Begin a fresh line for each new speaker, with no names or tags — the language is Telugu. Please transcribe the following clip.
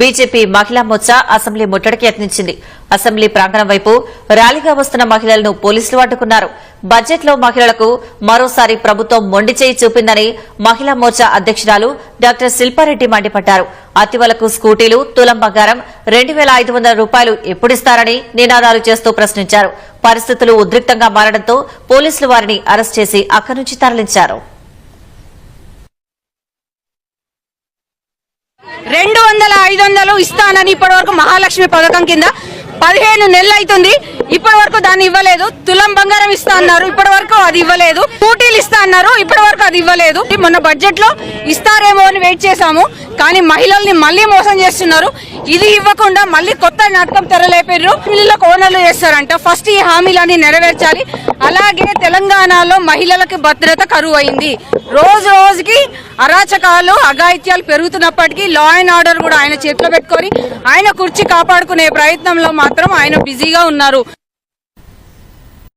బీజేపీ మహిళా మోర్చా అసెంబ్లీ ముట్టడికి యత్నించింది. అసెంబ్లీ ప్రాంగణం వైపు ర్యాలీగా వస్తున్న మహిళలను పోలీసులు అడ్డుకున్నారు. బడ్జెట్లో మహిళలకు మరోసారి ప్రభుత్వం మొండి చేయి చూపిందని మహిళా మోర్చా అధ్యక్షురాలు డాక్టర్ శిల్పారెడ్డి మండిపడ్డారు. అతివలకు స్కూటీలు తులం బంగారం రెండు వేల ఐదు వందల రూపాయలు ఎప్పుడిస్తారని నినాదాలు చేస్తూ ప్రశ్నించారు. పరిస్థితులు ఉద్రిక్తంగా మారడంతో పోలీసులు వారిని అరెస్ట్ చేసి అక్కడి నుంచి తరలించారు.
రెండు ఐదు వందలు ఇస్తానని ఇప్పటివరకు మహాలక్ష్మి పథకం కింద పదిహేను నెలలు అవుతుంది ఇప్పటి వరకు దాన్ని ఇవ్వలేదు. తులం బంగారం ఇస్తా అన్నారు. ఇప్పటి వరకు అది ఇవ్వలేదు. స్కూటీలు ఇస్తా అన్నారు. ఇప్పటి వరకు అది ఇవ్వలేదు. మొన్న బడ్జెట్లో ఇస్తారేమో అని వెయిట్ చేశాము. కానీ మహిళల్ని మళ్ళీ మోసం చేస్తున్నారు. ఇది ఇవ్వకుండా మళ్ళీ కొత్త నాటకం తెరలేపారు పిల్లలకు ఓనర్లు చేస్తారంట. ఫస్ట్ ఈ హామీలన్నీ నెరవేర్చాలి. అలాగే తెలంగాణలో మహిళలకు భద్రత కరువు అయింది రోజు రోజుకి అరాచకాలు అఘాయిత్యాలు పెరుగుతున్నప్పటికీ లా అండ్ ఆర్డర్ కూడా ఆయన చేతిలో పెట్టుకొని ఆయన కుర్చీ కాపాడుకునే ప్రయత్నంలో మాత్రం ఆయన బిజీగా ఉన్నారు.